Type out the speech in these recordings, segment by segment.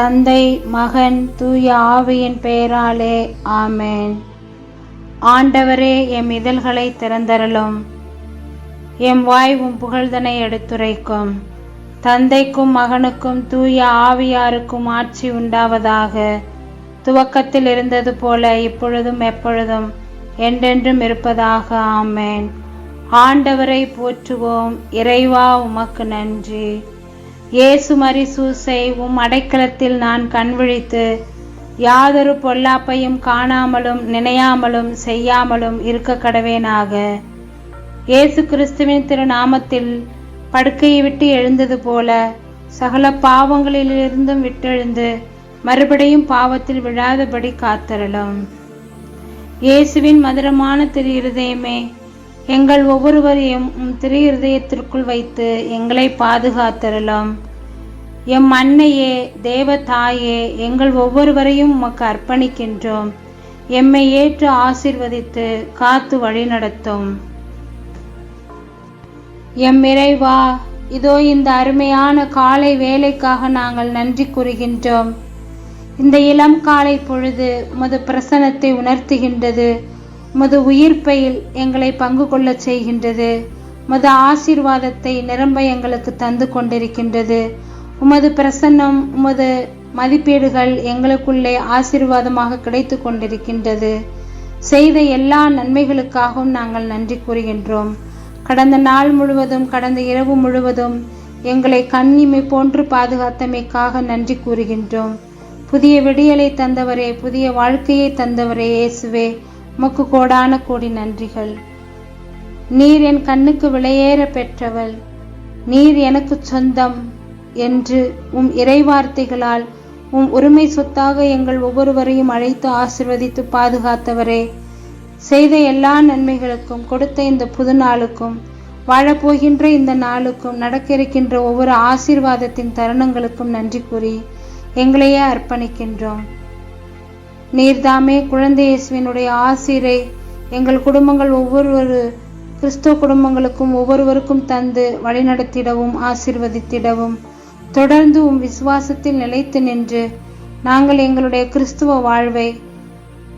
தந்தை மகன் தூய ஆவியின் பெயராலே ஆமேன். ஆண்டவரே எம் இதழ்களை திறந்தரலும் எம் வாய் உம் புகழ்தனை எடுத்துரைக்கும். தந்தைக்கும் மகனுக்கும் தூய ஆவியாருக்கும் ஆட்சி உண்டாவதாக. துவக்கத்தில் இருந்தது போல இப்பொழுதும் எப்பொழுதும் என்றென்றும் இருப்பதாக ஆமேன். ஆண்டவரை போற்றுவோம். இறைவா உமக்கு நன்றி. இயேசு மரிசூசை உம் அடைக்கலத்தில் நான் கண்விழித்து யாதொரு பொல்லாப்பையும் காணாமலும் நினையாமலும் செய்யாமலும் இருக்க கடவேனாக. இயேசு கிறிஸ்துவின் திருநாமத்தில் படுக்கையை விட்டு எழுந்தது போல சகல பாவங்களிலிருந்தும் விட்டெழுந்து மறுபடியும் பாவத்தில் விழாதபடி காத்தரலும் இயேசுவின் மதுரமான திரு இருதயமே எங்கள் ஒவ்வொருவரையும் உம் திரு இருதயத்திற்குள் வைத்து எங்களை பாதுகாத்தரலாம் எம் அன்னையே தேவ தாயே எங்கள் ஒவ்வொருவரையும் உமக்கு அர்ப்பணிக்கின்றோம். எம்மை ஏற்று ஆசிர்வதித்து காத்து வழிநடத்தும் எம் இறைவா இதோ இந்த அருமையான காலை வேலைக்காக நாங்கள் நன்றி கூறுகின்றோம். இந்த இளம் காலை பொழுது உமது பிரசனத்தை உணர்த்துகின்றது. உமது உயிர்ப்பையில் எங்களை பங்கு கொள்ளச் செய்கின்றது. உமது ஆசீர்வாதத்தை நிரம்ப எங்களுக்கு தந்து கொண்டிருக்கின்றது. உமது பிரசன்னம் உமது மதிப்பீடுகள் எங்களுக்குள்ளே ஆசீர்வாதமாக கிடைத்து கொண்டிருக்கின்றது. செய்த எல்லா நன்மைகளுக்காகவும் நாங்கள் நன்றி கூறுகின்றோம். கடந்த நாள் முழுவதும் கடந்த இரவு முழுவதும் எங்களை கண்ணிமை போன்று பாதுகாத்தமைக்காக நன்றி கூறுகின்றோம். புதிய விடியலை தந்தவரே புதிய வாழ்க்கையை தந்தவரே இயேசுவே உமக்கு கோடான கோடி நன்றிகள். நீர் என் கண்ணுக்கு விலையேற பெற்றவள். நீர் எனக்கு சொந்தம். என்று உம் இறைவார்த்தைகளால் உம் உரிமை சொத்தாக எங்கள் ஒவ்வொருவரையும் அழைத்து ஆசிர்வதித்து பாதுகாத்தவரே. செய்த எல்லா நன்மைகளுக்கும் கொடுத்த இந்த புது நாளுக்கும் வாழப்போகின்ற இந்த நாளுக்கும் நடக்க இருக்கின்ற ஒவ்வொரு ஆசீர்வாதத்தின் தருணங்களுக்கும் நன்றி கூறி எங்களையே அர்ப்பணிக்கின்றோம். நீர்தாமே குழந்தை இயேசுவினுடைய ஆசிரை எங்கள் குடும்பங்கள் ஒவ்வொரு கிறிஸ்துவ குடும்பங்களுக்கும் ஒவ்வொருவருக்கும் தந்து வழிநடத்திடவும் ஆசிர்வதித்திடவும். தொடர்ந்து உம் விசுவாசத்தில் நிலைத்து நின்று நாங்கள் எங்களுடைய கிறிஸ்துவ வாழ்வை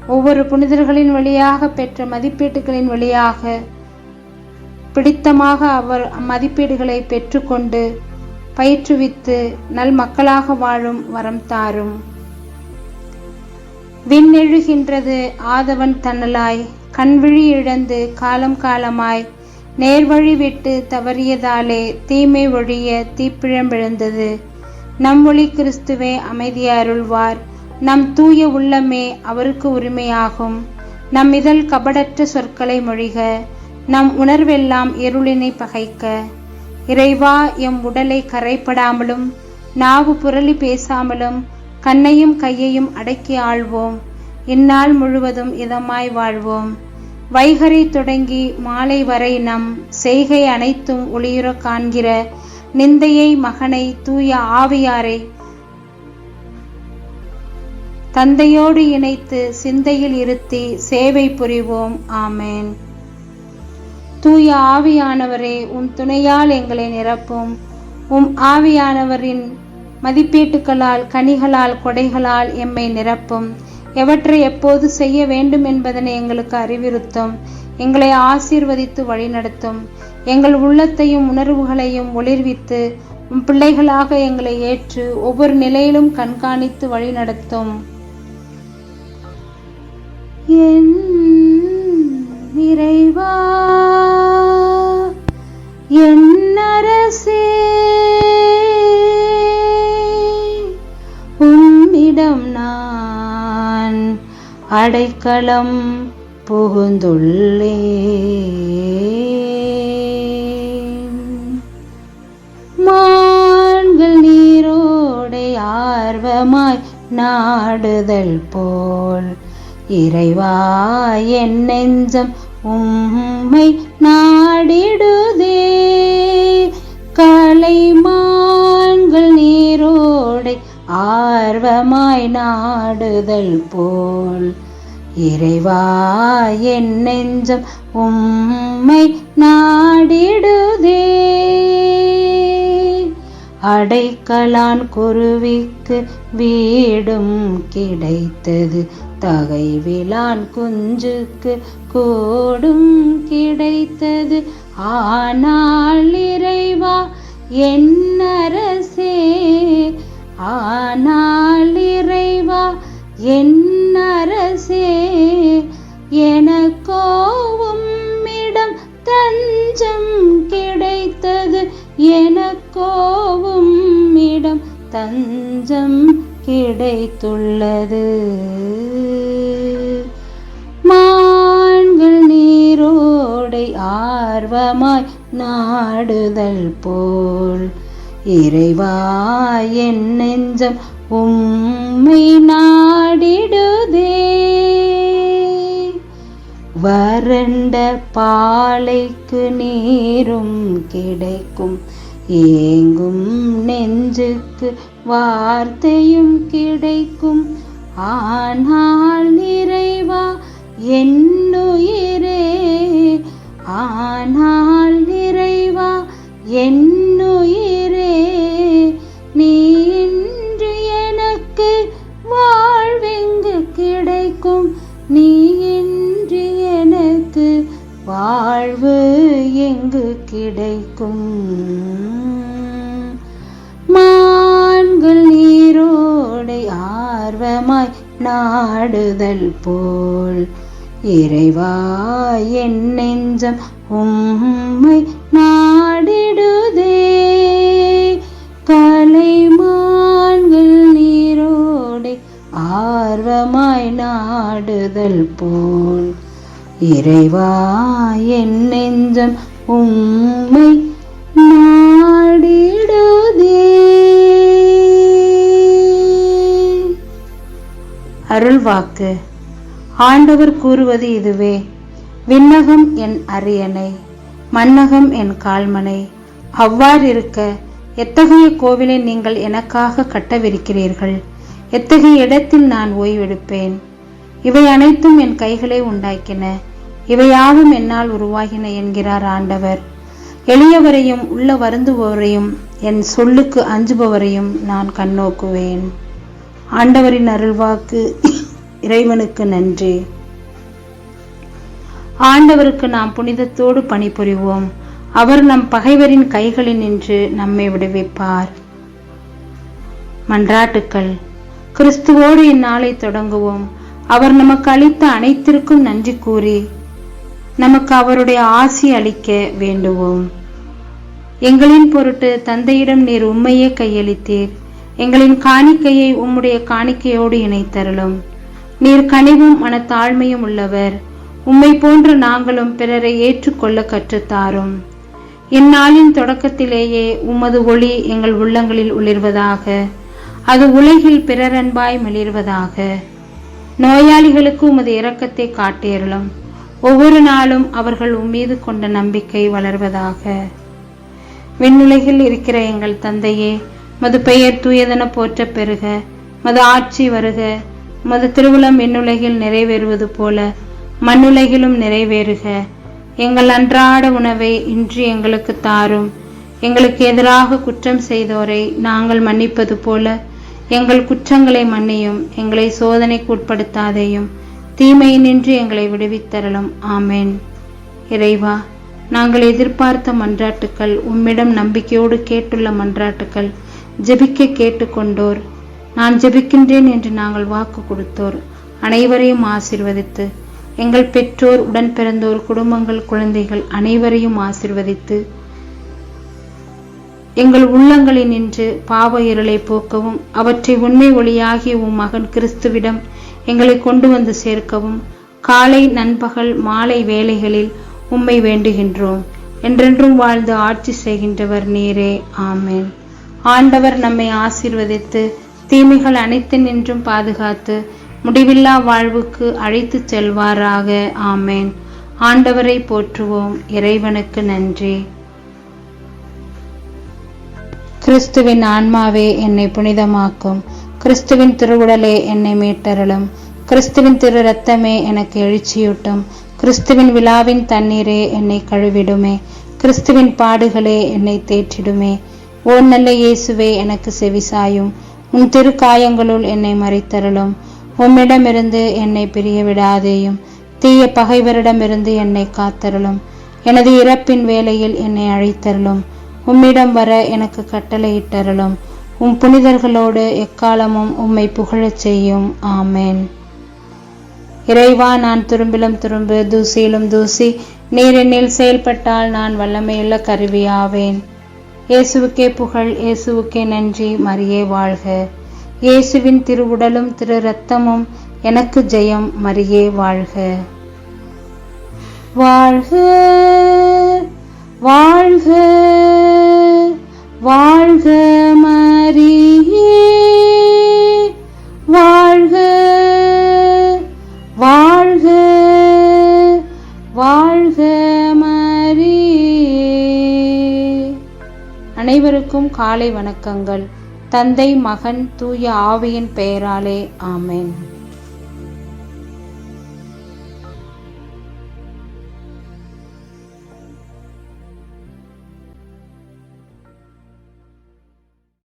ஒவ்வொரு புனிதர்களின் வழியாக பெற்ற மதிப்பீட்டுகளின் வழியாக பிடித்தமாக அவர் மதிப்பீடுகளை பெற்றுக்கொண்டு பயிற்றுவித்து நல் மக்களாக வாழும் வரம் தாரும். விண்ணெழுகின்றது ஆதவன் தன்னலாய் கண்விழி இழந்து காலம் காலமாய் நேர்வழி விட்டு தவறியதாலே தீமை ஒழிய தீப்பிழம்பிழந்தது நம் ஒளி கிறிஸ்துவே அமைதியாருள்வார் நம் தூய உள்ளமே அவருக்கு உரிமையாகும். நம் இதழ் கபடற்ற சொற்களை மொழிக. நம் உணர்வெல்லாம் இருளினை பகைக்க. இறைவா எம் உடலை கரைப்படாமலும் நாவு புரளி பேசாமலும் கண்ணையும் கையையும் அடக்கி ஆள்வோம். இந்நாள் முழுவதும் இதமாய் வாழ்வோம். வைகரை தொடங்கி மாலை வரை நம் செய்கை அனைத்தும் ஒளியுற காண்கிற நிந்தையை மகனை தூய ஆவியாரை தந்தையோடு இணைத்து சிந்தையில் இருத்தி சேவை புரிவோம். ஆமேன். தூய ஆவியானவரே உன் துணையால் எங்களை நிரப்பும். உம் ஆவியானவரின் மதிப்பீட்டுகளால் கனிகளால் கொடைகளால் எம்மை நிரப்பும். எவற்றை எப்போது செய்ய வேண்டும் என்பதனை எங்களுக்கு அறிவுறுத்தும். எங்களை ஆசீர்வதித்து வழிநடத்தும். எங்கள் உள்ளத்தையும் உணர்வுகளையும் ஒளிர்வித்து உம் பிள்ளைகளாக எங்களை ஏற்று ஒவ்வொரு நிலையிலும் கண்காணித்து வழிநடத்தும். என் நிறைவா? என் அடைக்கலம் புகுந்துள்ளே. மான்கள் நீரோடை ஆர்வமாய் நாடுதல் போல். இறைவா என் நெஞ்சம் உம்மை நாடிடுதே. கலைமா ஆர்வமாய் நாடுதல் போல் இறைவா என் நெஞ்சம் உம்மை நாடிடுதே. அடைக்கலான் குருவிக்கு வீடும் கிடைத்தது தகைவிலான் குஞ்சுக்கு கூடும் கிடைத்தது. ஆனால் இறைவா என்னரசே அரசே ஆர்வமாய் நாடுதல் போல். இறைவா என் நெஞ்சம் உம்மை நாடிடுதே. வறண்ட பாலைக்கு நீரும் கிடைக்கும். ஏங்கும் நெஞ்சுக்கு வார்த்தையும் கிடைக்கும். ஆனால் நிறைவா என்னுயிரே ஆனால் நிறைவா என்னுயிரே நீ இன்று எனக்கு வாழ்வெங்கு கிடைக்கும். நீ இன்று எனக்கு வாழ்வு எங்கு கிடைக்கும். மான்கள் நீரோடை ஆர்வமாய் நாடுதல் போ இறைவா என் நெஞ்சம் உம்மை நாடிடுதே. கலைமான்கள் நீரோடை ஆர்வமாய் நாடுதல் போல். இறைவா என் நெஞ்சம் உம்மை நாடிடுதே. அருள்வாக்கு. ஆண்டவர் கூறுவது இதுவே விண்ணகம் என் அரியணை மன்னகம் என் கால்மனை. அவ்வாறிருக்க எத்தகைய கோவிலை நீங்கள் எனக்காக கட்டவிருக்கிறீர்கள்? எத்தகைய இடத்தில் நான் ஓய்வெடுப்பேன்? இவை அனைத்தும் என் கைகளை உண்டாக்கின. இவையாவும் என்னால் உருவாகின என்கிறார் ஆண்டவர். எளியவரையும் உள்ள வருந்துபவரையும் என் சொல்லுக்கு அஞ்சுபவரையும் நான் கண்ணோக்குவேன். ஆண்டவரின் அருள்வாக்கு இறைவனுக்கு நன்றி. ஆண்டவருக்கு நாம் புனிதத்தோடு பணிபுரிவோம். அவர் நம் பகைவரின் கைகளில் நின்று நம்மை விடுவிப்பார். மன்றாட்டுக்கள். கிறிஸ்துவோடு இந்நாளை தொடங்குவோம். அவர் நமக்கு அளித்த அனைத்திற்கும் நன்றி கூறி நமக்கு அவருடைய ஆசி அளிக்க வேண்டுவோம். எங்களின் பொருட்டு தந்தையிடம் நீர் உண்மையே கையளித்தீர். எங்களின் காணிக்கையை உம்முடைய காணிக்கையோடு இணைத்தருளும். நீர் கனிவும் மனத்தாழ்மையும் உள்ளவர். உம்மை போன்று நாங்களும் பிறரை ஏற்றுக்கொள்ள கற்றுத்தாரும். இந்நாளின் தொடக்கத்திலேயே உமது ஒளி எங்கள் உள்ளங்களில் ஒளிர்வதாக அது உலகில் பிறரன்பாய் மிளிர்வதாக நோயாளிகளுக்கு உமது இரக்கத்தை காட்டியருளும் ஒவ்வொரு நாளும் அவர்கள் உம்மீது கொண்ட நம்பிக்கை வளர்வதாக. விண்ணுலகில் இருக்கிற எங்கள் தந்தையே மது பெயர் தூயதென போற்ற பெருக மது ஆட்சி வருக மது திருவுளம் விண்ணுலகில் நிறைவேறுவது போல மண்ணுலகிலும் நிறைவேறுக. எங்கள் அன்றாட உணவை இன்று எங்களுக்கு தாரும். எங்களுக்கு எதிராக குற்றம் செய்தோரை நாங்கள் மன்னிப்பது போல எங்கள் குற்றங்களை மன்னியும் எங்களை சோதனைக்கு உட்படுத்தாதேயும். தீமையினின்று எங்களை விடுவித்தரலும். ஆமேன். இறைவா நாங்கள் எதிர்பார்த்த மன்றாட்டுக்கள் உம்மிடம் நம்பிக்கையோடு கேட்டுள்ள மன்றாட்டுக்கள் ஜெபிக்க கேட்டுக்கொண்டோர். நான் ஜெபிக்கின்றேன் என்று நாங்கள் வாக்கு கொடுத்தோர். அனைவரையும் ஆசிர்வதித்து எங்கள் பெற்றோர் உடன் பிறந்தோர் குடும்பங்கள் குழந்தைகள் அனைவரையும் ஆசிர்வதித்து எங்கள் உள்ளங்களில் நின்று பாவ இருளை போக்கவும் அவற்றை உண்மை ஒளியாகிய உம் மகன் கிறிஸ்துவிடம் எங்களை கொண்டு வந்து சேர்க்கவும் காலை நண்பகல் மாலை வேலைகளில் உம்மை வேண்டுகின்றோம். என்றென்றும் வாழ்ந்து ஆட்சி செய்கின்றவர் நீரே. ஆமேன். ஆண்டவர் நம்மை ஆசிர்வதித்து தீமைகள் அனைத்து நின்றும் பாதுகாத்து முடிவில்லா வாழ்வுக்கு அழைத்து செல்வாராக. ஆமேன். ஆண்டவரை போற்றுவோம். இறைவனுக்கு நன்றி. கிறிஸ்துவின் ஆன்மாவே என்னை புனிதமாக்கும். கிறிஸ்துவின் திருவுடலே என்னை மீட்டருளும். கிறிஸ்துவின் திரு ரத்தமே எனக்கு எழுச்சியூட்டும். கிறிஸ்துவின் விழாவின் தண்ணீரே என்னை கழுவிடுமே. கிறிஸ்துவின் பாடுகளே என்னை தேற்றிடுமே. ஓ நல்ல இயேசுவே எனக்கு செவிசாயும் உன் திருக்காயங்களுள் என்னை மறைத்தருளும். உம்மிடமிருந்து என்னை பிரிய விடாதேயும் தீய பகைவரிடமிருந்து என்னை காத்தருளும். எனது இறப்பின் வேலையில் என்னை அழைத்தருளும். உம்மிடம் வர எனக்கு கட்டளையிட்டருளும். உம் புனிதர்களோடு எக்காலமும் உம்மை புகழச் செய்யும். ஆமேன். இறைவா நான் துரும்பிலும் துரும்பு தூசியிலும் தூசி நீர் என்னில் செயல்பட்டால் நான் வல்லமையுள்ள கருவியாவேன். இயேசுவுக்கே புகழ் இயேசுவுக்கே நன்றி மரியே வாழ்க. இயேசுவின் திருவுடலும் திரு ரத்தமும் எனக்கு ஜெயம் மரியே வாழ்க. வாழ்க வாழ்க வாழ்க மரியே வாழ்க வாழ்க வாழ்க மரியே அனைவருக்கும் காலை வணக்கங்கள். தந்தை மகன் தூய ஆவியின் பெயராலே ஆமேன்.